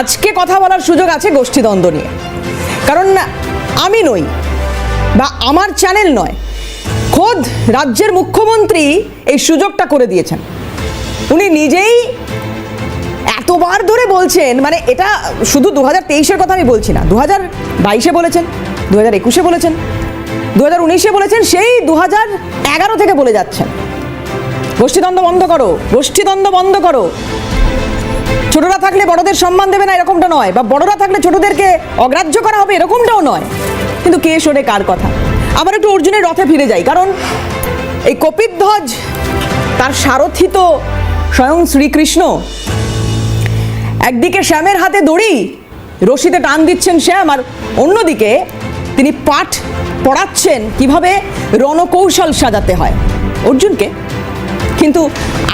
আজকে কথা বলার সুযোগ আছে গোষ্ঠীদ্বন্দ্ব নিয়ে। কারণ আমি নই বা আমার চ্যানেল নয়, খোদ রাজ্যের মুখ্যমন্ত্রী এই সুযোগটা করে দিয়েছেন। উনি নিজেই এতবার ধরে বলছেন মানে এটা শুধু দু হাজার তেইশের কথা আমি বলছি না, দু হাজার বাইশে বলেছেন, দু হাজার একুশে বলেছেন, দু হাজার উনিশে বলেছেন, সেই দু হাজার এগারো থেকে বলে যাচ্ছেন। গোষ্ঠীদ্বন্দ্ব বন্ধ করো, গোষ্ঠীদ্বন্দ্ব বন্ধ করো। ছোটরা থাকলে বড়দের সম্মান দেবে না, এরকমটা নয়। বা বড়রা থাকলে ছোটদেরকে অগ্রাহ্য করা হবে, এরকমটাও নয়। কিন্তু কে শোনে কার কথা? আবার একটু অর্জুনের রথে ফিরে যাই, কারণ এই কপিধ্বজ, তার সারথি তো স্বয়ং শ্রীকৃষ্ণ, একদিকে শ্যামের হাতে দড়ি, রশিতে টান দিচ্ছেন শ্যাম, আর অন্যদিকে তিনি পাঠ পড়াচ্ছেন কীভাবে রণকৌশল সাজাতে হয়। অর্জুনকে কিন্তু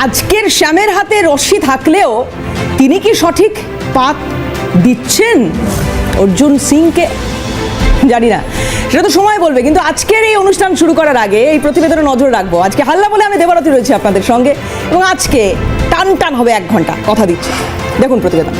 আজকের শ্যামের হাতে রশ্মি থাকলেও তিনি কি সঠিক পাত দিচ্ছেন? অর্জুন সিংকে জানি না। সেটা তো সময় বলবে, কিন্তু আজকের এই অনুষ্ঠান শুরু করার আগে এই প্রতিবেদনে নজর রাখব। আজকে হাল্লা বলে আমি দেবারতী রয়েছি আপনাদের সঙ্গে, এবং আজকে টান টান হবে এক ঘণ্টা। কথা দিচ্ছি। দেখুন প্রতিবেদন।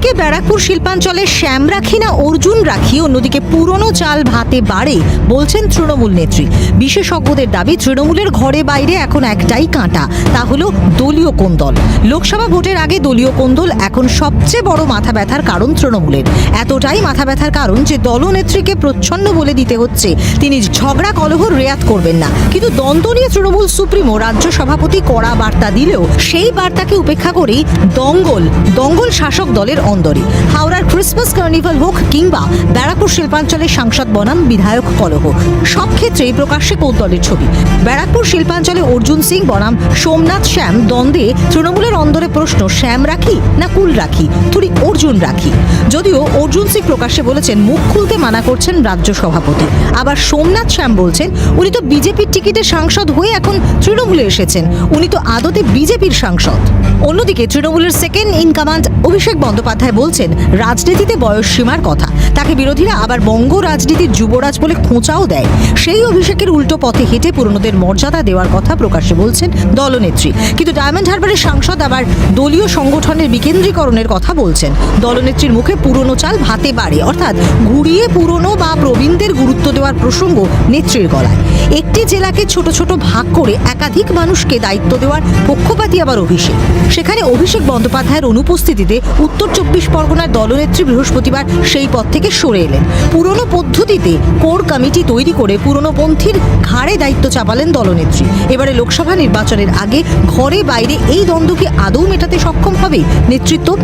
একদিকে ব্যারাকপুর শিল্পাঞ্চলে শ্যাম রাখি না অর্জুন রাখি, অন্যদিকে পুরনো চাল ভাতে বাড়ে, বলছেন তৃণমূল নেত্রী। বিশেষজ্ঞদের দাবি, তৃণমূলের ঘরে বাইরে এখন একটাই কাঁটা, তা হলো দলীয় কোন্দল। লোকসভা ভোটের আগে দলীয় কোন্দল এখন সবচেয়ে বড় মাথা ব্যথার কারণ তৃণমূলের। এতটাই মাথা ব্যথার কারণ যে দলনেত্রীকে প্রচ্ছন্ন বলে দিতে হচ্ছে। তিনি ঝগড়া কলহর রেয়াত করবেন না। কিন্তু দ্বন্দ্ব নিয়ে তৃণমূল সুপ্রিমো রাজ্য সভাপতি কড়া বার্তা দিলেও সেই বার্তাকে উপেক্ষা করেই দঙ্গল দঙ্গল শাসক দলের অন্দরে। হাওড়ার ক্রিসমাস কার্নিভাল হোক কিংবা ব্যারাকপুর শিল্পাঞ্চলের সাংসদ বনাম বিধায়ক কলহ। সব ক্ষেত্রেই প্রকাশ্যে কৌতলের ছবি। ব্যারাকপুর শিল্পাঞ্চলে অর্জুন সিং, বনাম সোমনাথ শ্যাম দ্বন্দ্বে তৃণমূলের অন্দরে প্রশ্ন, শ্যাম রাখি না কুল রাখি? তুই অর্জুন রাখি। যদিও অর্জুন সিং প্রকাশ্যে বলেছেন, মুখ খুলতে মানা করছেন রাজ্য সভাপতি। আবার সোমনাথ শ্যাম বলছেন, উনি তো বিজেপির টিকিটে সাংসদ হয়ে এখন তৃণমূলে এসেছেন। উনি তো আদতে বিজেপির সাংসদ। অন্যদিকে তৃণমূলের second in command Abhishek Bandyopadhyay বলছেন, রাজনীতিতে বয়স সীমার কথা। তাকে বিরোধীরা আবার বঙ্গ রাজনীতির যুবরাজ বলে খোঁচাও দেয়। সেই অভিষেকের উল্টো পথে হেঁটে পুরনোদের মর্যাদা দেওয়ার কথা প্রকাশ্যে বলছেন দলনেত্রী। কিন্তু ডায়মন্ড হারবারের সাংসদ আবার দলীয় সংগঠনের বিকেন্দ্রীকরণের কথা বলছেন। দলনেত্রীর মুখে পুরনো চাল ভাতে বাড়ে, অর্থাৎ ঘুরিয়ে পুরনো বা প্রবীণদের গুরুত্ব দেওয়ার প্রসঙ্গ নেত্রীর গলায়। একটি জেলাকে ছোট ছোট ভাগ করে একাধিক মানুষকে দায়িত্ব দেওয়ার পক্ষপাতী আবার অভিষেক। সেখানে অভিষেক বন্দ্যোপাধ্যায়ের অনুপস্থিতিতে উত্তর চব্বিশ পরগনার দলনেত্রী বৃহস্পতিবার সেই পদ থেকে সরে এলেন। পুরনো পদ্ধতিতে কোর কমিটি তৈরি করে পুরনো পন্থীর ঘাড়ে দায়িত্ব চাপালেন দলনেত্রী। এবারে লোকসভা নির্বাচনের আগে ঘরে বাইরে এই দ্বন্দ্বকে আদৌ মেটাতে সক্ষম হবে নেতৃত্ব?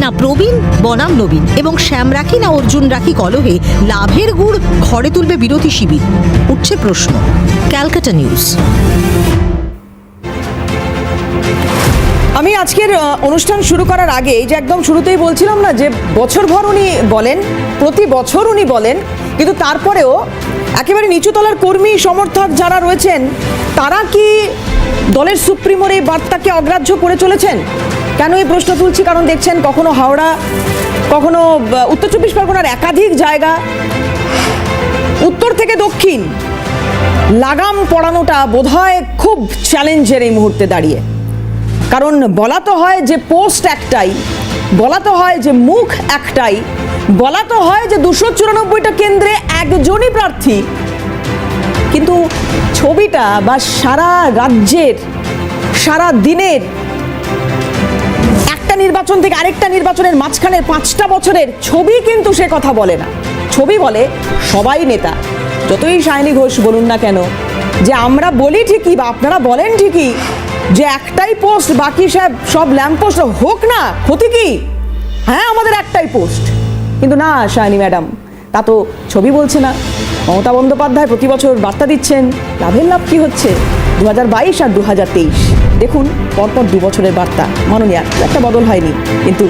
না প্রবীণ, বনাম নবীন এবং শ্যাম রাখি না অর্জুন রাখি কলহে লাভের গুড় ঘরে তুলবে বিরোধী শিবির? উঠছে প্রশ্ন। ক্যালকাটা নিউজ। আজকের অনুষ্ঠান শুরু করার আগে এই যে একদম শুরুতেই বলছিলাম না যে বছরভর উনি বলেন, প্রতি বছর উনি বলেন, কিন্তু তারপরেও একেবারে নিচুতলার কর্মী, সমর্থক যারা রয়েছেন, তারা কি দলের সুপ্রিমোর এই বার্তাকে অগ্রাহ্য করে চলেছেন? কেন এই প্রশ্ন তুলছি? কারণ দেখছেন কখনো হাওড়া, কখনো উত্তর চব্বিশ পরগনার একাধিক জায়গা, উত্তর থেকে দক্ষিণ, লাগাম পড়ানোটা বোধহয় খুব চ্যালেঞ্জের এই মুহূর্তে দাঁড়িয়ে। কারণ বলা তো হয় যে পোস্ট একটাই, বলা তো হয় যে মুখ একটাই, বলা তো হয় যে দুশো চুরানব্বইটা কেন্দ্রে একজনই প্রার্থী। কিন্তু ছবিটা বা সারা রাজ্যের, সারা দিনের একটা নির্বাচন থেকে আরেকটা নির্বাচনের মাঝখানের পাঁচটা বছরের ছবি কিন্তু সে কথা বলে না। ছবি বলে সবাই নেতা, যতই সায়নী ঘোষ বলুন না কেন, যে আমরা বলি ঠিকই বা আপনারা বলেন ঠিকই যে একটাই পোস্ট, বাকি সব সব ল্যাম্প পোস্ট, হোক না, ক্ষতি কি? হ্যাঁ আমাদের একটাই পোস্ট। কিন্তু না সায়নী ম্যাডাম, তা তো ছবি বলছে না। মমতা বন্দ্যোপাধ্যায় প্রতি বছর বার্তা দিচ্ছেন, লাভের লাভ কি হচ্ছে? দু হাজার বাইশ আর দু হাজার তেইশ। দেখুন, পরপর দু বছরের বার্তা। মাননীয়, একটা বদল হয়নি। কিন্তু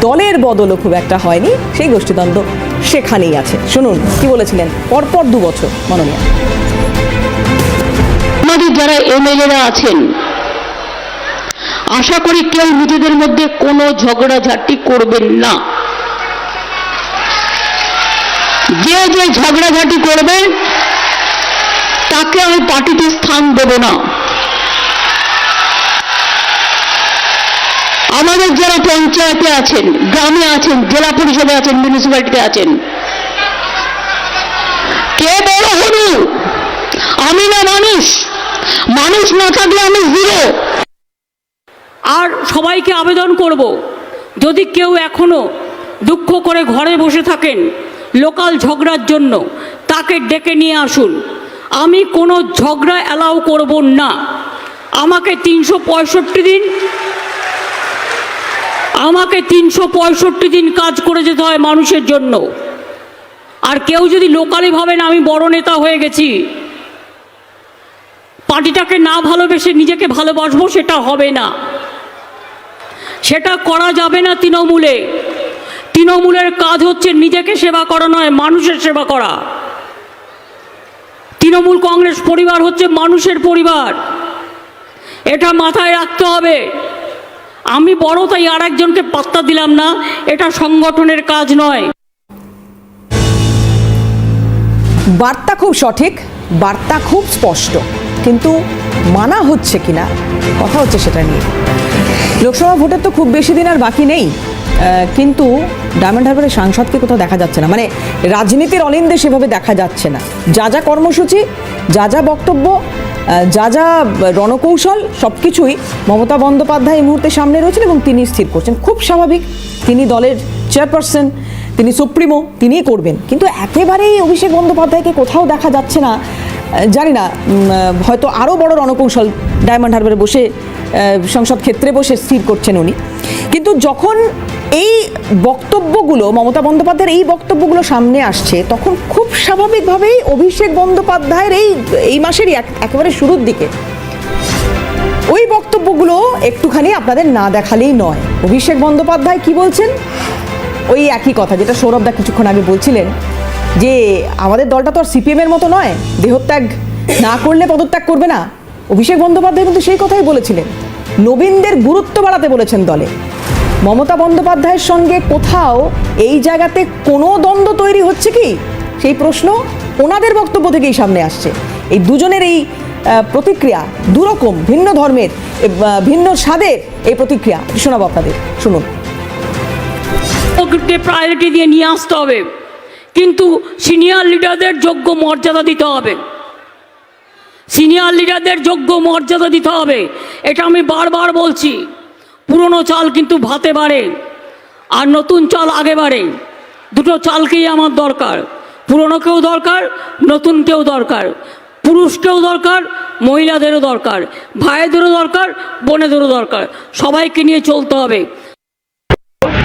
দলের বদলও খুব একটা হয়নি। সেই গোষ্ঠীদ্বন্দ্ব সেখানেই আছে। শুনুন, কি বলেছিলেন পরপর দু বছর মাননীয়া। আমাদের যারা এমএলএরা আছেন আশা করি কেউ নিজেদের মধ্যে কোনো ঝগড়াঝাটি করবেন না। যে যে ঝগড়াঝাটি করবে, তাকে আমি পার্টিতে স্থান দেব না। আমাদের যারা পঞ্চায়েতে আছেন, গ্রামে আছেন, জেলা পরিষদে আছেন মিউনিসিপ্যালিটিতে আছেন, কে বড় হনু আমি না মানুষ। মানুষ না থাকলে আমি জিরো আর সবাইকে আবেদন করব। যদি কেউ এখনও দুঃখ করে ঘরে বসে থাকেন লোকাল ঝগড়ার জন্য, তাকে ডেকে নিয়ে আসুন। আমি কোনো ঝগড়া অ্যালাউ করব না। আমাকে তিনশো পঁয়ষট্টি দিন, আমাকে তিনশো পঁয়ষট্টি দিন কাজ করে যেতে হয় মানুষের জন্য। আর কেউ যদি লোকালি ভাবেন আমি বড় নেতা হয়ে গেছি, পার্টিটাকে না ভালোবেসে নিজেকে ভালোবাসবো সেটা হবে না। সেটা করা যাবে না তৃণমূলে। তৃণমূলের কাজ হচ্ছে নিজেকে সেবা করা নয়, মানুষের সেবা করা। তৃণমূল কংগ্রেস পরিবার হচ্ছে মানুষের পরিবার। এটা মাথায় রাখতে হবে। আমি বড়, তাই আর একজনকে পাত্তা দিলাম না। এটা সংগঠনের কাজ নয়। বার্তা খুব সঠিক, বার্তা খুব স্পষ্ট। কিন্তু মানা হচ্ছে কিনা? কথা হচ্ছে সেটা নিয়ে। লোকসভা ভোটের তো খুব বেশি দিন আর বাকি নেই। কিন্তু ডায়মন্ড হারবারের সাংসদকে কোথাও দেখা যাচ্ছে না। মানে রাজনীতির অলিন্দে সেভাবে দেখা যাচ্ছে না। যা যা কর্মসূচি, যা যা বক্তব্য যা যা রণকৌশল সব কিছুই মমতা বন্দ্যোপাধ্যায় এই মুহূর্তে সামনে রয়েছেন এবং তিনি স্থির করছেন। খুব স্বাভাবিক, তিনি দলের চেয়ারপারসন, তিনি সুপ্রিমো, তিনিই করবেন। কিন্তু একেবারেই অভিষেক বন্দ্যোপাধ্যায়কে কোথাও দেখা যাচ্ছে না। জানি না হয়তো আরও বড় রণকৌশল ডায়মন্ড হারবারে বসে সংসদ ক্ষেত্রে বসে স্থির করছেন উনি। কিন্তু যখন এই বক্তব্যগুলো, মমতা বন্দ্যোপাধ্যায়ের এই বক্তব্যগুলো সামনে আসছে, তখন খুব স্বাভাবিকভাবেই অভিষেক বন্দ্যোপাধ্যায়ের এই এই মাসেরই এক- একেবারে শুরুর দিকে ওই বক্তব্যগুলো একটুখানি আপনাদের না দেখালেই নয়। অভিষেক বন্দ্যোপাধ্যায় কি বলছেন? ওই একই কথা যেটা সৌরভদা কিছুক্ষণ আগে বলছিলেন, যে আমাদের দলটা তো আর সিপিএমের মতো নয়, দেহত্যাগ না করলে পদত্যাগ করবে না। অভিষেক বন্দ্যোপাধ্যায় কিন্তু সেই কথাই বলেছিলেন। নবীনদের গুরুত্ব বাড়াতে বলেছেন দলে। মমতা বন্দ্যোপাধ্যায়ের সঙ্গে কোথাও এই জায়গাতে কোনো দ্বন্দ্ব তৈরি হচ্ছে কি? সেই প্রশ্ন ওনাদের বক্তব্য থেকেই সামনে আসছে। এই দুজনের এই প্রতিক্রিয়া দুরকম, ভিন্ন ধর্মের ভিন্ন স্বাদের এই প্রতিক্রিয়া। শোনাবো আপনাদের। শুনুন। প্রায়োরিটি দিয়ে নিয়ে আসতে হবে। কিন্তু সিনিয়র লিডারদের যোগ্য মর্যাদা দিতে হবে। সিনিয়র লিডারদের যোগ্য মর্যাদা দিতে হবে। এটা আমি বারবার বলছি। পুরনো চাল কিন্তু ভাতে বাড়ে, আর নতুন চাল আগে বাড়ে। দুটো চালকেই আমার দরকার। পুরনোকেও দরকার নতুনকেও দরকার। পুরুষকেও দরকার, মহিলাদেরও দরকার। ভাইদেরও দরকার, বোনেদেরও দরকার। সবাইকে নিয়ে চলতে হবে।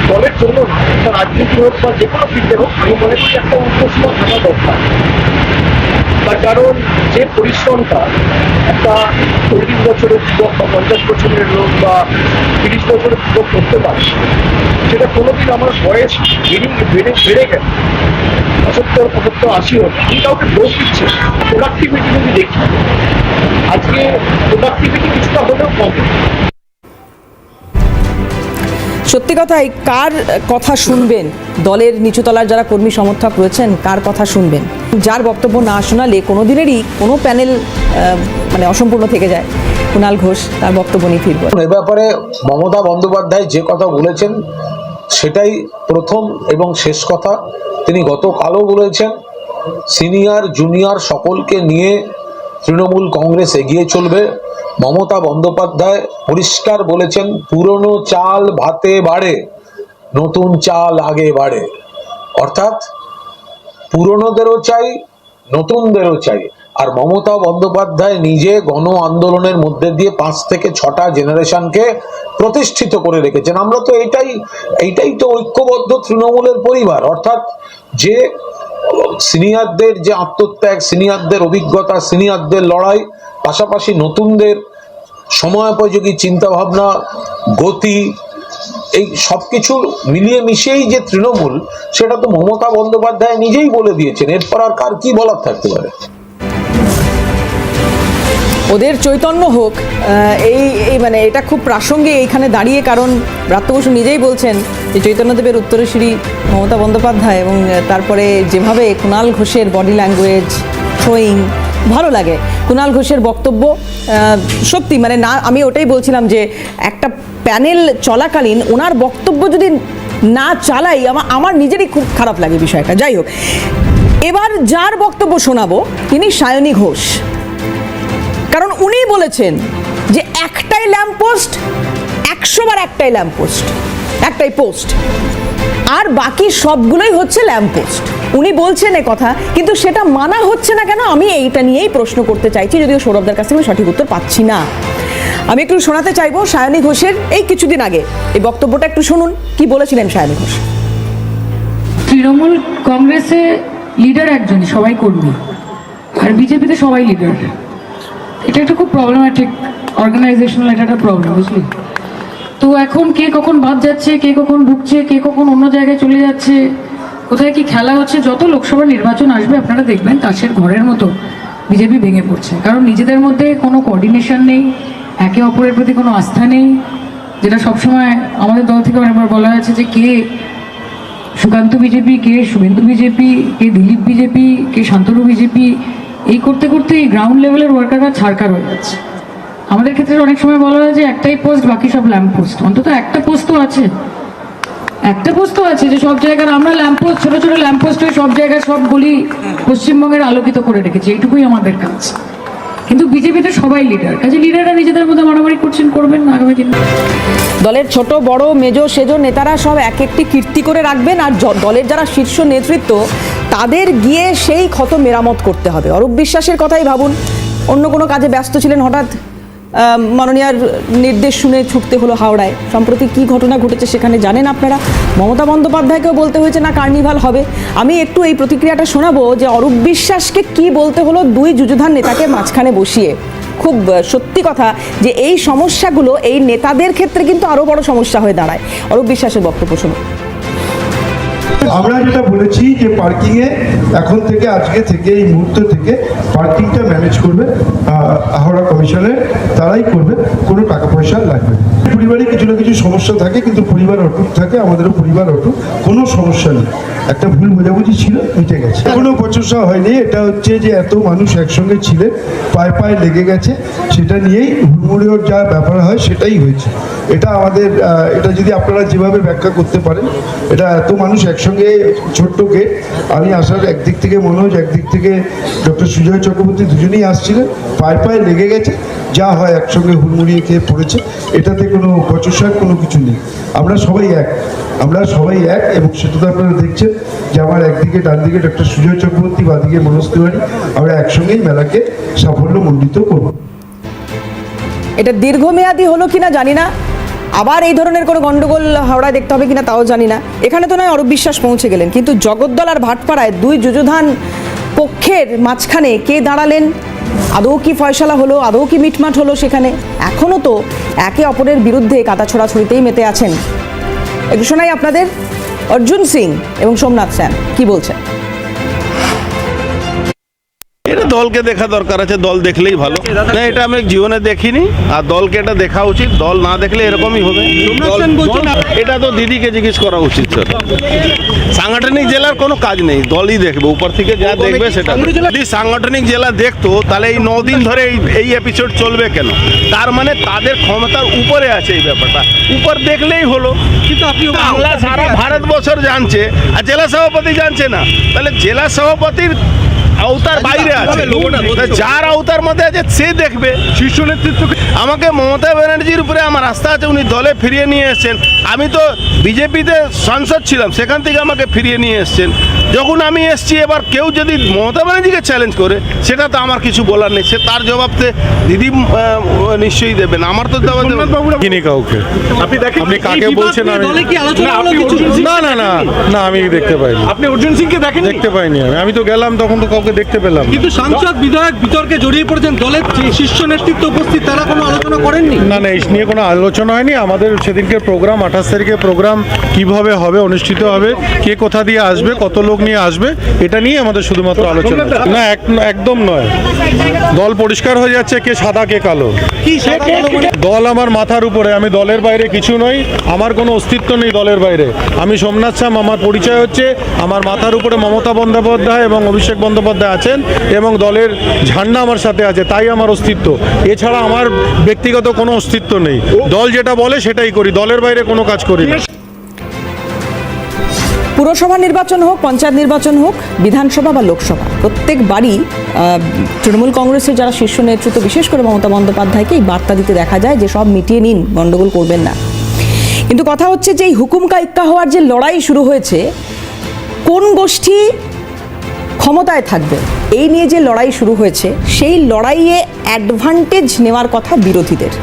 দলের জন্য রাজনীতি হোক বা যে কোনো ফিল্ডে হোক, আমি মনে করি একটা উদ্দেশ্য থাকা দরকার। তার কারণ যে পরিশ্রমটা একটা চল্লিশ বছরের যুবক বা পঞ্চাশ বছরের লোক বা তিরিশ বছরের যুবক করতে পারে, সেটা কোনোদিন আমার বয়স বেড়ে বেড়ে বেড়ে গেল। পঁচাত্তর পঁচাত্তর, আশি হোক, আমি কাউকে দোষ দিচ্ছি প্রোডাক্টিভিটি যদি দেখি, আজকে প্রোডাক্টিভিটি কিছুটা হলেও কমে। সত্যি কথাই, কার কথা শুনবেন? দলের নিচুতলার যারা কর্মী সমর্থক রয়েছেন, কার কথা শুনবেন? যার বক্তব্য না শোনালে কোনো দিনেরই কোনো প্যানেল মানে অসম্পূর্ণ থেকে যায়। কুণাল ঘোষ, তার বক্তব্য নিয়ে ফিরব। এ ব্যাপারে মমতা বন্দ্যোপাধ্যায় যে কথা বলেছেন, সেটাই প্রথম এবং শেষ কথা। তিনি গতকালও বলেছেন, সিনিয়র, জুনিয়র সকলকে নিয়ে তৃণমূল কংগ্রেস এগিয়ে চলবে। মমতা বন্দ্যোপাধ্যায় পরিষ্কার বলেছেন, পুরনো চাল ভাতে বাড়ে, নতুন চাল আগে বাড়ে। অর্থাৎ পুরনোদেরও চাই, নতুনদেরও চাই। আর মমতা বন্দ্যোপাধ্যায় নিজে গণ আন্দোলনের মধ্যে দিয়ে পাঁচ থেকে ছটা জেনারেশনকে প্রতিষ্ঠিত করে রেখেছেন। আমরা তো এটাই, এইটাই তো ঐক্যবদ্ধ তৃণমূলের পরিবার। অর্থাৎ যে সিনিয়রদের যে আত্মত্যাগ, সিনিয়রদের অভিজ্ঞতা, সিনিয়রদের লড়াই, পাশাপাশি নতুনদের সময়োপযোগী চিন্তাভাবনা, গতি, এই সব কিছু মিলিয়ে মিশিয়েই যে তৃণমূল, সেটা তো মমতা বন্দ্যোপাধ্যায় নিজেই বলে দিয়েছেন। এরপর আর কার কি বলার থাকতে পারে? ওদের চৈতন্য হোক এই এই মানে এটা খুব প্রাসঙ্গিক এইখানে দাঁড়িয়ে, কারণ ব্রাত্য বসু নিজেই বলছেন যে চৈতন্যদেবের উত্তরসূরি মমতা বন্দ্যোপাধ্যায় এবং তারপরে যেভাবে কুণাল ঘোষের বডি ল্যাঙ্গুয়েজ থ্রোয়িং ভালো লাগে। কুণাল ঘোষের বক্তব্য সত্যি মানে না, আমি ওটাই বলছিলাম যে একটা প্যানেল চলাকালীন ওনার বক্তব্য যদি না চালাই আমার আমার নিজেরই খুব খারাপ লাগে বিষয়টা। যাই হোক, এবার যার বক্তব্য শোনাবো, তিনি সায়নী ঘোষ। কারণ উনি বলেছেন যে একটাই ল্যাম্পপোস্ট একশো বার একটাই ল্যাম্পপোস্ট একটাই পোস্ট আর বাকি সবগুলোই হচ্ছে ল্যাম্পপোস্ট উনি বলছেন এ কথা, কিন্তু সেটা মানা হচ্ছে না কেন? আমি এইটা নিয়েই প্রশ্ন করতে চাইছি, যদিও সৌরভদার কাছ থেকে সঠিক উত্তর পাচ্ছি না। আমি একটু শোনাতে চাইব সায়নী ঘোষের এই কিছুদিন আগে। এই বক্তব্যটা একটু শুনুন, কি বলেছিলেন সায়নী ঘোষ? তৃণমূল কংগ্রেসে লিডার একজন সবাই কর্মী। আর বিজেপিতে সবাই লিডার এটা একটা খুব প্রবলেম্যাটিক অর্গানাইজেশনাল এটা একটা প্রবলেম বুঝলি? তো এখন কে কখন বাদ যাচ্ছে, কে কখন ঢুকছে, কে কখন অন্য জায়গায় চলে যাচ্ছে, কোথায় কি খেলা হচ্ছে, যত লোকসভা নির্বাচন আসবে আপনারা দেখবেন তাসের ঘরের মতো বিজেপি ভেঙে পড়ছে। কারণ নিজেদের মধ্যে কোনো কোঅর্ডিনেশন নেই, একে অপরের প্রতি কোনো আস্থা নেই, যেটা সবসময় আমাদের দল থেকে অনেকবার বলা হয়েছে যে কে সুকান্ত বিজেপি, কে শুভেন্দু বিজেপি, কে দিলীপ বিজেপি, কে শান্তনু বিজেপি এই করতে করতে এই গ্রাউন্ড লেভেলের ওয়ার্কাররা ছাড়কার হয়ে যাচ্ছে। আমাদের ক্ষেত্রে অনেক সময় বলা হয় যে একটাই পোস্ট বাকি সব ল্যাম্প পোস্ট অন্তত একটা পোস্ট তো আছে। একটা পোস্ট তো আছে যে সব জায়গার আমরা ল্যাম্প পোস্ট ছোট ছোট ল্যাম্প পোস্ট হয়ে সব জায়গায় সব গলি পশ্চিমবঙ্গের আলোকিত করে রেখেছি। এইটুকুই আমাদের কাজ। কিন্তু বিজেপিতে সবাই লিডার কাজে লিডাররা নিজেদের মধ্যে মারামারি করছেন, করবেন আগামী দলের ছোট, বড়, মেজো, সেজো নেতারা সব এক একটি কীর্তি করে রাখবেন। আর দলের যারা শীর্ষ নেতৃত্ব তাদের গিয়ে সেই ক্ষত মেরামত করতে হবে। অরূপ বিশ্বাসের কথাই ভাবুন। অন্য কোনো কাজে ব্যস্ত ছিলেন হঠাৎ মাননীয়ার নির্দেশ শুনে ছুটতে হলো হাওড়ায়। সম্প্রতি কি ঘটনা ঘটেছে সেখানে জানেন আপনারা? মমতা বন্দ্যোপাধ্যায়কেও বলতে হয়েছে, না, কার্নিভাল হবে। আমি একটু এই প্রতিক্রিয়াটা শোনাবো যে অরূপ বিশ্বাসকে কি বলতে হলো দুই যুযুধান নেতাকে মাঝখানে বসিয়ে। খুব সত্যি কথা যে এই সমস্যাগুলো এই নেতাদের ক্ষেত্রে কিন্তু আরও বড় সমস্যা হয়ে দাঁড়ায়। অরূপ বিশ্বাসের বক্তব্য শুনুন। আমরা যেটা বলেছি যে পার্কিং এ এখন থেকে, আজকে থেকে, এই মুহূর্ত থেকে পার্কিংটা ম্যানেজ করবে হাওড়া কমিশনের তারাই করবে, কোনো টাকা পয়সা লাগবে। পরিবারে কিছু না কিছু সমস্যা থাকে, কিন্তু পরিবার অটুট থাকে, আমাদেরও পরিবার অটুট, কোনো সমস্যা নেই। একটা ভুল বোঝাবুঝি ছিল, মিটে গেছে। কোনো বচসা হয়নি, এটা হচ্ছে যে এত মানুষ একসঙ্গে ছিলেন, পায়ে পায়ে লেগে গেছে, সেটা নিয়েই হুড়মুড়িওর যা ব্যাপার হয়, সেটাই হয়েছে। এটা আমাদের এটা যদি আপনারা যেভাবে ব্যাখ্যা করতে পারেন, এটা এত মানুষ একসঙ্গে ছোট্ট গেট আমি আসার একদিক থেকে মনোজ, একদিক থেকে ডক্টর সুজয় চক্রবর্তী দুজনেই আসছিলেন। পায়ে পায়ে লেগে গেছে। যা হয় একসঙ্গে হুড়মুড়িয়ে খেয়ে পড়েছে। এটাতে কোনো বচসার কোনো কিছু নেই। আমরা সবাই এক। আমরা সবাই এক এবং সেটা তো আপনারা দেখছেন যে আমার একদিকে ডান দিকে ডক্টর সুজয় চক্রবর্তী, বাদিকে মনোজ তিওয়ারি। আমরা একসঙ্গেই মেলাকে সাফল্য মণ্ডিত করব। এটা দীর্ঘমেয়াদী হলো কিনা জানি না। আবার এই ধরনের কোনো গন্ডগোল হাওড়ায় দেখতে হবে কিনা তাও জানি না। এখানে তো নয়, অরূপ বিশ্বাস পৌঁছে গেলেন। কিন্তু জগদ্দল আর ভাটপাড়ায় দুই যুযুধান পক্ষের মাঝখানে কে দাঁড়ালেন? আদৌ কি ফয়সালা হলো, আদৌ কি মিটমাট হলো সেখানে? এখনও তো একে অপরের বিরুদ্ধে কাদা ছোড়াছড়িতেই মেতে আছেন। একটু শোনাই আপনাদের। অর্জুন সিং এবং সোমনাথ স্যাম কি বলছেন? এটা দলকে দেখা দরকার আছে দল দেখলেই ভালো। না এটা আমি জীবনে দেখিনি আর দলকে এটা দেখা উচিত দল না দেখলে এরকমই হবে। এটা তো দিদিকে জিজ্ঞেস করা উচিত স্যার। সাংগঠনিক জেলার কোনো কাজ নেই দলই দেখবে উপর থেকে যা দেখবে সেটা যদি সাংগঠনিক জেলা দেখতো তাহলে এই নদিন ধরে এই এই এপিসোড চলবে কেন? তার মানে তাদের ক্ষমতার উপরে আছে এই ব্যাপারটা। উপর দেখলেই হলো। কিন্তু আপনি বাংলা সারা ভারতবর্ষ জানছে আর জেলা সভাপতি জানছে না। তাহলে জেলা সভাপতির আওতার বাইরে আছে? যার আওতার মধ্যে আছে সে দেখবে। শীর্ষ নেতৃত্ব আমাকে মমতা ব্যানার্জির উপরে আমার আস্থা আছে উনি দলে ফিরিয়ে নিয়ে এসেছেন। আমি তো বিজেপিতে সাংসদ ছিলাম সেখান থেকে আমাকে ফিরিয়ে নিয়ে এসেছেন। যখন আমি এসছি এবার কেউ যদি মমতা ব্যানার্জিকে চ্যালেঞ্জ করে সেটা তো আমার কিছু বলার নেই। সে তার জবাব তো দিদি নিশ্চয়ই দেবেন। আমার তো জবাব দেবেন কাউকে? আপনি দেখেন আপনি কাকে বলছেন না না না না। আমি দেখতে পাইনি। আপনি অর্জুন সিংকে দেখেন দেখতে পাইনি আমি। আমি তো গেলাম তখন তো কাউকে দেখতে পেলাম কিন্তু সাংসদ বিধায়ক বিতর্কে জড়িয়ে পড়েছেন দলের যে শীর্ষ নেতৃত্ব উপস্থিত তারা কোনো আলোচনা করেননি? না না এই নিয়ে কোনো আলোচনা হয়নি। আমাদের সেদিনকে প্রোগ্রাম আঠাশ তারিখে প্রোগ্রাম কীভাবে হবে অনুষ্ঠিত হবে কে কোথা দিয়ে আসবে কত লোক লোক নিয়ে আসবে এটা নিয়ে আমাদের শুধুমাত্র আলোচনা। না এক- একদম নয়। দল পরিষ্কার হয়ে যাচ্ছে কে সাদা কে কালো। দল আমার মাথার উপরে আমি দলের বাইরে কিছু নই আমার কোনো অস্তিত্ব নেই দলের বাইরে। আমি সোমনাথ শ্যাম আমার পরিচয় হচ্ছে আমার মাথার উপরে মমতা বন্দ্যোপাধ্যায় এবং অভিষেক বন্দ্যোপাধ্যায় আছেন এবং দলের ঝান্ডা আমার সাথে আছে তাই আমার অস্তিত্ব। এছাড়া আমার ব্যক্তিগত কোনো অস্তিত্ব নেই। দল যেটা বলে সেটাই করি দলের বাইরে কোনো কাজ করি না। পুরসভা নির্বাচন হোক, পঞ্চায়েত নির্বাচন হোক, বিধানসভা বা লোকসভা প্রত্যেক বাড়ি তৃণমূল কংগ্রেসের যারা শীর্ষ নেতৃত্ব, বিশেষ করে মমতা বন্দ্যোপাধ্যায়কে এই বার্তা দিতে দেখা যায় যে সব মিটিয়ে নিন গণ্ডগোল করবেন না। কিন্তু কথা হচ্ছে যে এই হুকুম কা ইক্কা হওয়ার যে লড়াই শুরু হয়েছে, কোন গোষ্ঠী ক্ষমতায় থাকবে, এই নিয়ে যে লড়াই শুরু হয়েছে, সেই লড়াইয়ে অ্যাডভান্টেজ নেওয়ার কথা বিরোধীদের।